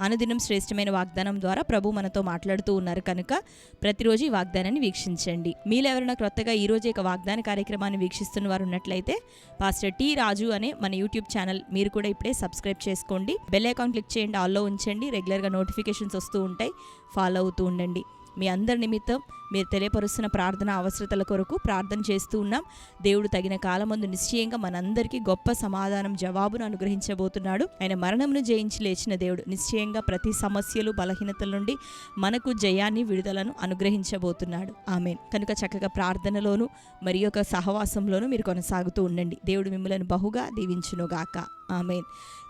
అనుదినం శ్రేష్టమైన వాగ్దానం ద్వారా ప్రభు మనతో మాట్లాడుతూ ఉన్నారు కనుక ప్రతిరోజు ఈ వాగ్దానాన్ని వీక్షించండి. మీలో ఎవరైనా క్రొత్తగా ఈరోజు ఒక వాగ్దాన కార్యక్రమాన్ని వీక్షిస్తున్న వారు ఉన్నట్లయితే పాస్టర్ టి రాజు అనే మన యూట్యూబ్ ఛానల్ మీరు కూడా ఇప్పుడే సబ్స్క్రైబ్ చేసుకోండి. బెల్ ఐకాన్ క్లిక్ చేయండి ఆల్లో ఉంచండి. రెగ్యులర్గా నోటిఫికేషన్స్ వస్తూ ఉంటాయి. ఫాలో అవుతూ ఉండండి. మీ అందరి నిమిత్తం మీరు తెలియపరుస్తున్న ప్రార్థన అవసరతల కొరకు ప్రార్థన చేస్తూ ఉన్నాం. దేవుడు తగిన కాలమందు నిశ్చయంగా మనందరికీ గొప్ప సమాధానం జవాబును అనుగ్రహించబోతున్నాడు. ఆయన మరణమును జయించి లేచిన దేవుడు నిశ్చయంగా ప్రతి సమస్యలు బలహీనతల నుండి మనకు జయాన్ని విడుదలను అనుగ్రహించబోతున్నాడు. ఆమె కనుక చక్కగా ప్రార్థనలోను మరి యొక్క సహవాసంలోనూ మీరు కొనసాగుతూ ఉండండి. దేవుడు మిమ్మల్ని బహుగా దీవించునుగాక. ఆమెన్.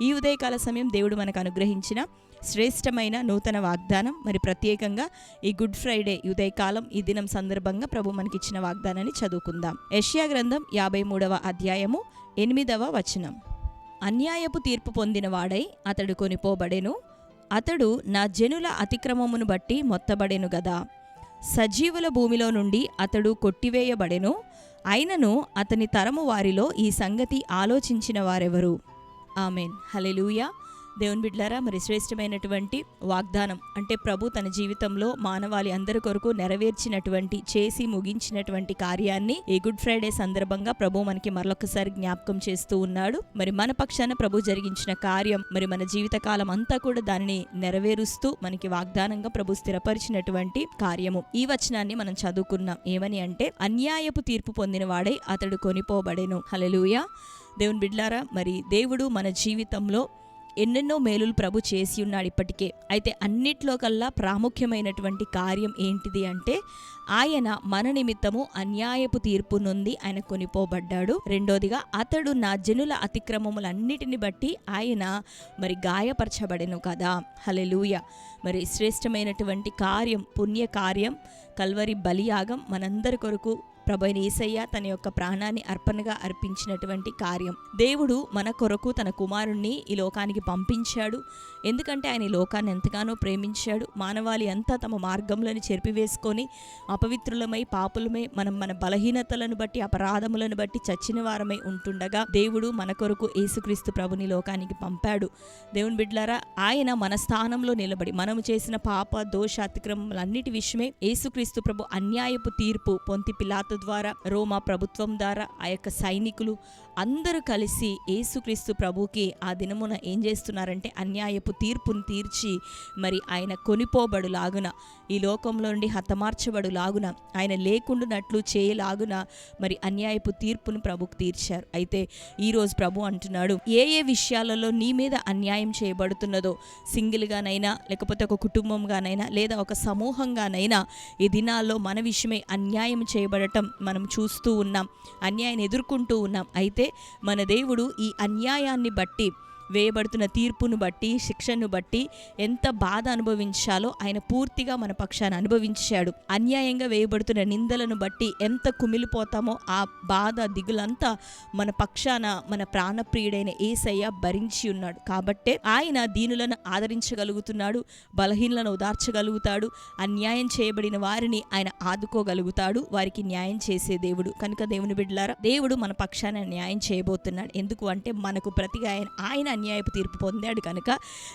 ఈ ఉదయకాల సమయం దేవుడు మనకు అనుగ్రహించిన శ్రేష్టమైన నూతన వాగ్దానం. మరి ప్రత్యేకంగా ఈ గుడ్ ఫ్రైడే ఈ ఉదయకాలం ఈ దినం సందర్భంగా ప్రభు మనకిచ్చిన వాగ్దానాన్ని చదువుకుందాం. యెషయా గ్రంథం యాభై మూడవ అధ్యాయము ఎనిమిదవ వచనం. అన్యాయపు తీర్పు పొందిన వాడై అతడు కొనిపోబడెను. అతడు నా జనుల అతిక్రమమును బట్టి మొత్తబడెను గదా. సజీవుల భూమిలో నుండి అతడు కొట్టివేయబడెను. అయినను అతని తరము వారిలో ఈ సంగతి ఆలోచించిన వారెవరు? ఆమెన్. హలెలూయా దేవుని బిడ్లారా మరి శ్రేష్టమైనటువంటి వాగ్దానం అంటే ప్రభు తన జీవితంలో మానవాళి అందరి కొరకు నెరవేర్చినటువంటి చేసి ముగించినటువంటి కార్యాన్ని ఈ గుడ్ ఫ్రైడే సందర్భంగా ప్రభు మనకి మరొకసారి జ్ఞాపకం చేస్తూ ఉన్నాడు. మరి మన పక్షాన ప్రభు జరిగించిన కార్యం మరి మన జీవితకాలం అంతా కూడా దానిని నెరవేరుస్తూ మనకి వాగ్దానంగా ప్రభు స్థిరపరిచినటువంటి కార్యము. ఈ వచనాన్ని మనం చదువుకున్నాం. ఏమని అంటే అన్యాయపు తీర్పు పొందిన వాడై అతడు కొనిపోబడెను. హలలుయ దేవుని బిడ్లారా మరి దేవుడు మన జీవితంలో ఎన్నెన్నో మేలులు ప్రభు చేసి ఉన్నాడు ఇప్పటికే. అయితే అన్నిట్లో కల్లా ప్రాముఖ్యమైనటువంటి కార్యం ఏంటిది అంటే ఆయన మన నిమిత్తము అన్యాయపు తీర్పు నుండి ఆయన కొనిపోబడ్డాడు. రెండోదిగా అతడు నా జనుల అతిక్రమములన్నిటిని బట్టి ఆయన మరి గాయపరచబడెను కదా. హలెలూయ మరి శ్రేష్టమైనటువంటి కార్యం పుణ్య కార్యం కల్వరి బలియాగం మనందరి కొరకు ప్రభు అయిన తన యొక్క ప్రాణాన్ని అర్పణగా అర్పించినటువంటి కార్యం. దేవుడు మన కొరకు తన కుమారుణ్ణి ఈ లోకానికి పంపించాడు. ఎందుకంటే ఆయన ఈ లోకాన్ని ఎంతగానో ప్రేమించాడు. మానవాళి అంతా తమ మార్గంలోని చెరిపివేసుకొని అపవిత్రులమై పాపులమై మనం మన బలహీనతలను బట్టి అపరాధములను బట్టి చచ్చిన వారమై ఉంటుండగా దేవుడు మన కొరకు యేసుక్రీస్తు ప్రభుని లోకానికి పంపాడు. దేవుని బిడ్లారా ఆయన మన స్థానంలో నిలబడి మనము చేసిన పాప దోష అతిక్రమములన్నిటి విషయమే యేసుక్రీస్తు ప్రభు అన్యాయపు తీర్పు పొంతి పిలాతు ద్వారా రోమా ప్రభుత్వం ద్వారా ఆ యొక్క సైనికులు అందరూ కలిసి యేసుక్రీస్తు ప్రభుకి ఆ దినమున ఏం చేస్తున్నారంటే అన్యాయపు తీర్పును తీర్చి మరి ఆయన కొనిపోబడులాగున ఈ లోకంలో నుండి హతమార్చబడులాగున ఆయన లేకుండానట్లు చేయలాగున మరి అన్యాయపు తీర్పును ప్రభుకు తీర్చారు. అయితే ఈరోజు ప్రభు అంటున్నాడు ఏ ఏ విషయాలలో నీ మీద అన్యాయం చేయబడుతున్నదో సింగిల్గానైనా లేకపోతే ఒక కుటుంబంగానైనా లేదా ఒక సమూహంగానైనా ఈ దినాల్లో మన విషయమై అన్యాయం చేయబడటం మనం చూస్తూ ఉన్నాం అన్యాయాన్ని ఎదుర్కొంటూ ఉన్నాం. అయితే మన దేవుడు ఈ అన్యాయాన్ని బట్టి వేయబడుతున్న తీర్పును బట్టి శిక్షను బట్టి ఎంత బాధ అనుభవించాలో ఆయన పూర్తిగా మన పక్షాన్ని అనుభవించాడు. అన్యాయంగా వేయబడుతున్న నిందలను బట్టి ఎంత కుమిలిపోతామో ఆ బాధ దిగులంతా మన పక్షాన మన ప్రాణప్రియుడైన ఏసయ్య భరించి ఉన్నాడు. కాబట్టే ఆయన దీనులను ఆదరించగలుగుతున్నాడు బలహీనలను ఉదార్చగలుగుతాడు అన్యాయం చేయబడిన వారిని ఆయన ఆదుకోగలుగుతాడు వారికి న్యాయం చేసే దేవుడు. కనుక దేవుని బిడ్డలారా దేవుడు మన పక్షాన న్యాయం చేయబోతున్నాడు. ఎందుకు అంటే మనకు ప్రతిగా ఆయన ఆయన అన్యాయపు తీర్పు పొందాడు కనుక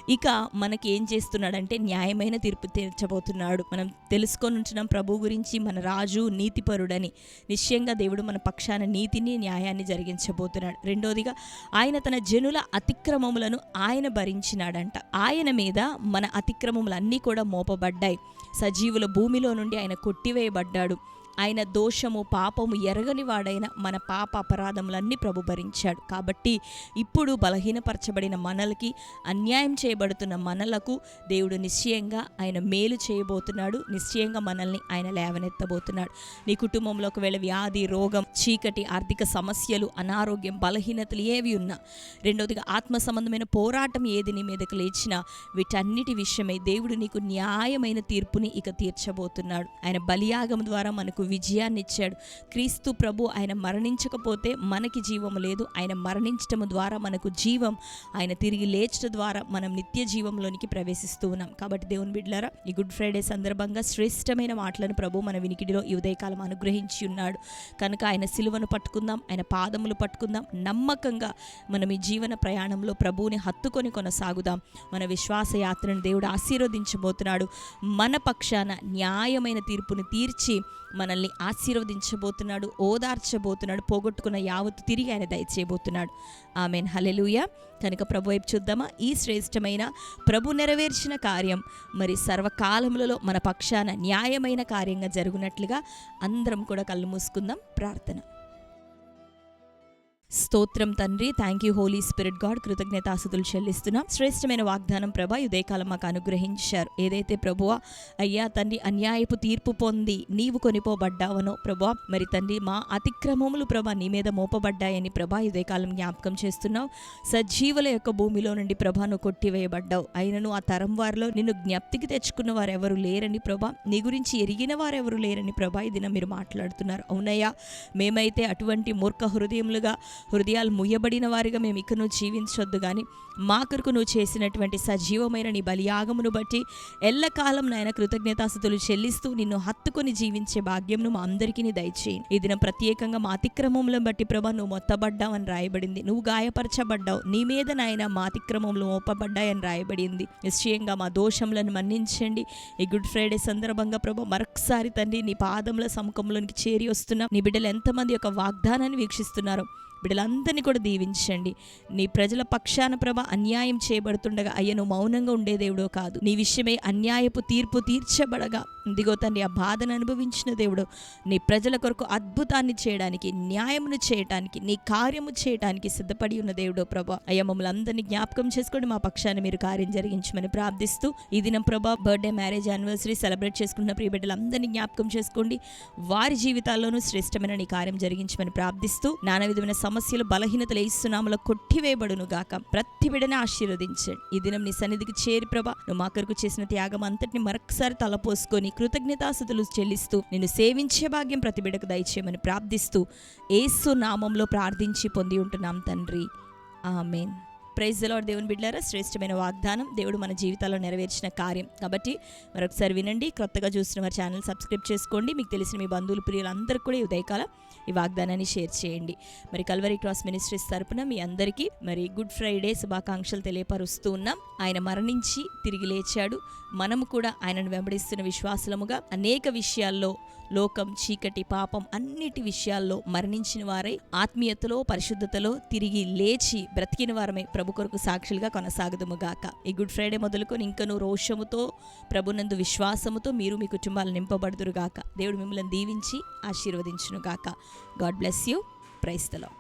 ఇక మనకి ఏం చేస్తున్నాడంటే న్యాయమైన తీర్పు తీర్చబోతున్నాడు. మనం తెలుసుకొని ఉంటున్నాం ప్రభు గురించి మన రాజు నీతిపరుడని. నిశ్చయంగా దేవుడు మన పక్షాన నీతిని న్యాయాన్ని జరిగించబోతున్నాడు. రెండోదిగా ఆయన తన జనుల అతిక్రమములను ఆయన భరించినాడంట. ఆయన మీద మన అతిక్రమములన్నీ కూడా మోపబడ్డాయి. సజీవుల భూమిలో నుండి ఆయన కొట్టివేయబడ్డాడు. ఆయన దోషము పాపము ఎరగని వాడైన మన పాప అపరాధములన్నీ ప్రభు భరించాడు. కాబట్టి ఇప్పుడు బలహీనపరచబడిన మనలకి అన్యాయం చేయబడుతున్న మనలకు దేవుడు నిశ్చయంగా ఆయన మేలు చేయబోతున్నాడు. నిశ్చయంగా మనల్ని ఆయన లేవనెత్తబోతున్నాడు. నీ కుటుంబంలో ఒకవేళ వ్యాధి రోగం చీకటి ఆర్థిక సమస్యలు అనారోగ్యం బలహీనతలు ఏవి ఉన్నా రెండవదిగా ఆత్మ సంబంధమైన పోరాటం ఏది నీ మీదకు లేచినా వీటన్నిటి విషయమై దేవుడు నీకు న్యాయమైన తీర్పుని ఇక తీర్చబోతున్నాడు. ఆయన బలియాగం ద్వారా మనకు విజయాన్ని ఇచ్చాడు. క్రీస్తు ప్రభు ఆయన మరణించకపోతే మనకి జీవం లేదు. ఆయన మరణించటం ద్వారా మనకు జీవం ఆయన తిరిగి లేచడం ద్వారా మనం నిత్య జీవంలోనికి ప్రవేశిస్తూ ఉన్నాం. కాబట్టి దేవుని బిడ్డలారా ఈ గుడ్ ఫ్రైడే సందర్భంగా శ్రేష్టమైన మాటలను ప్రభు మన వినికిడిలో ఈ ఉదయకాలం అనుగ్రహించి ఉన్నాడు. కనుక ఆయన సిలువను పట్టుకుందాం ఆయన పాదములు పట్టుకుందాం. నమ్మకంగా మనం ఈ జీవన ప్రయాణంలో ప్రభువుని హత్తుకొని కొనసాగుదాం. మన విశ్వాస యాత్రను దేవుడు ఆశీర్వదించబోతున్నాడు. మన పక్షాన న్యాయమైన తీర్పును తీర్చి మన మనల్ని ఆశీర్వదించబోతున్నాడు ఓదార్చబోతున్నాడు పోగొట్టుకున్న యావత్తు తిరిగి ఆయన దయచేయబోతున్నాడు. ఆమెన్. హలెలుయ కనుక ప్రభు వైపు చూద్దామా? ఈ శ్రేష్టమైన ప్రభు నెరవేర్చిన కార్యం మరి సర్వకాలములలో మన పక్షాన న్యాయమైన కార్యంగా జరుగునట్లుగా అందరం కూడా కళ్ళు మూసుకుందాం. ప్రార్థన. స్తోత్రం తండ్రి. Thank you holy spirit God కృతజ్ఞతాసుతులు చెల్లిస్తున్నాం. శ్రేష్టమైన వాగ్దానం ప్రభా ఉదయకాలం మాకు అనుగ్రహించారు. ఏదైతే ప్రభువా అయ్యా తండ్రి అన్యాయపు తీర్పు పొంది నీవు కొనిపోబడ్డావనో ప్రభా మరి తండ్రి మా అతిక్రమములు ప్రభా నీ మీద మోపబడ్డాయని ప్రభా ఉదయకాలం జ్ఞాపకం చేస్తున్నావు సజీవుల యొక్క భూమిలో నుండి ప్రభాను కొట్టివేయబడ్డావు. అయినను ఆ తరం వారిలో నిన్ను జ్ఞప్తికి తెచ్చుకున్న వారెవరు లేరని ప్రభా నీ గురించి ఎరిగిన వారెవరు లేరని ప్రభా ఇదిన మీరు మాట్లాడుతున్నారు. అవునయ్యా మేమైతే అటువంటి మూర్ఖ హృదయములుగా హృదయాలు ముయ్యబడిన వారిగా మేము ఇక నువ్వు జీవించొద్దు కానీ మా కొరకు నువ్వు చేసినటువంటి సజీవమైన నీ బలియాగమును బట్టి ఎల్లకాలం నాయన కృతజ్ఞతాస్థుతులు చెల్లిస్తూ నిన్ను హత్తుకొని జీవించే భాగ్యంను మా అందరికీ నీ దయచేయి ఈ దినం ప్రత్యేకంగా మా అతిక్రమంలో బట్టి ప్రభా నువ్వు మొత్తబడ్డావని రాయబడింది. నువ్వు గాయపరచబడ్డావు. నీ మీద నాయన మా అతిక్రమములు మోపబడ్డాయని రాయబడింది. నిశ్చయంగా మా దోషములను మన్నించండి. ఈ గుడ్ ఫ్రైడే సందర్భంగా ప్రభా మరొకసారి తండ్రి నీ పాదముల సముఖంలోనికి చేరి వస్తున్నా నీ బిడ్డలు ఎంతమంది యొక్క వాగ్దానాన్ని వీక్షిస్తున్నారు బిడ్డలందరినీ కూడా దీవించండి. నీ ప్రజల పక్షాన ప్రభ అన్యాయం చేయబడుతుండగా అయ్యను మౌనంగా ఉండే దేవుడో కాదు. నీ విషయమై అన్యాయపు తీర్పు తీర్చబడగా. ఇదిగో తండ్రి ఆ బాధను అనుభవించిన దేవుడు నీ ప్రజల కొరకు అద్భుతాన్ని చేయడానికి న్యాయమును చేయటానికి నీ కార్యము చేయటానికి సిద్ధపడి ఉన్న దేవుడో ప్రభా. అయ్యా మమ్మల్ని అందరినీ జ్ఞాపకం చేసుకోండి. మా పక్షాన్ని మీరు కార్యం జరిగించమని ప్రార్థిస్తూ ఈ దినం ప్రభా బర్త్డే మ్యారేజ్ యానివర్సరీ సెలబ్రేట్ చేసుకున్న ప్రియ బిడ్డలందరినీ జ్ఞాపకం చేసుకోండి. వారి జీవితాల్లోనూ శ్రేష్టమైన నీ కార్యం జరిగించమని ప్రార్థిస్తూ నానా విధమైన సమస్యలు బలహీనతలు ఇస్తున్నాములో కొట్టివేయబడును గాక. ప్రతి బిడని ఆశీర్వదించండి ఈ దినం నీ సన్నిధికి చేరి ప్రభా నువ్వు మా కొరకు చేసిన త్యాగం అంతటిని మరొకసారి తలపోసుకొని కృతజ్ఞతాస్థుతులు చెల్లిస్తూ నిన్ను సేవించే భాగ్యం ప్రతి బిడకు దయచేయమని ప్రార్థిస్తూ ఏసు నామంలో ప్రార్థించి పొంది ఉంటున్నాం తండ్రి. ఆమెన్. ప్రైజ్ లార్డ్ దేవుని బిడ్డారా శ్రేష్టమైన వాగ్దానం దేవుడు మన జీవితాల్లో నెరవేర్చిన కార్యం. కాబట్టి మరొకసారి వినండి క్రొత్తగా చూస్తున్న వారి ఛానల్ సబ్స్క్రైబ్ చేసుకోండి. మీకు తెలిసిన మీ బంధువులు ప్రియులందరూ కూడా ఈ ఉదయకాల ఈ వాగ్దానాన్ని షేర్ చేయండి. మరి కల్వరి క్రాస్ మినిస్ట్రీస్ తరపున మీ అందరికీ మరి గుడ్ ఫ్రైడే శుభాకాంక్షలు తెలియపరుస్తూ ఉన్నాం. ఆయన మరణించి తిరిగి లేచాడు. మనము కూడా ఆయనను వెంబడిస్తున్న విశ్వాసముగా అనేక విషయాల్లో లోకం చీకటి పాపం అన్నిటి విషయాల్లో మరణించిన వారై ఆత్మీయతలో పరిశుద్ధతలో తిరిగి లేచి బ్రతికిన వారమే ప్రభు కొరకు సాక్షులుగా కొనసాగదుముగాక ఈ గుడ్ ఫ్రైడే మొదలుకొని ఇంకను రోషముతో ప్రభునందు విశ్వాసముతో మీరు మీ కుటుంబాలు నింపబడుదురుగాక దేవుడు మిమ్మల్ని దీవించి ఆశీర్వదించునుగాక గాడ్ బ్లెస్ యూ. ప్రైస్తలో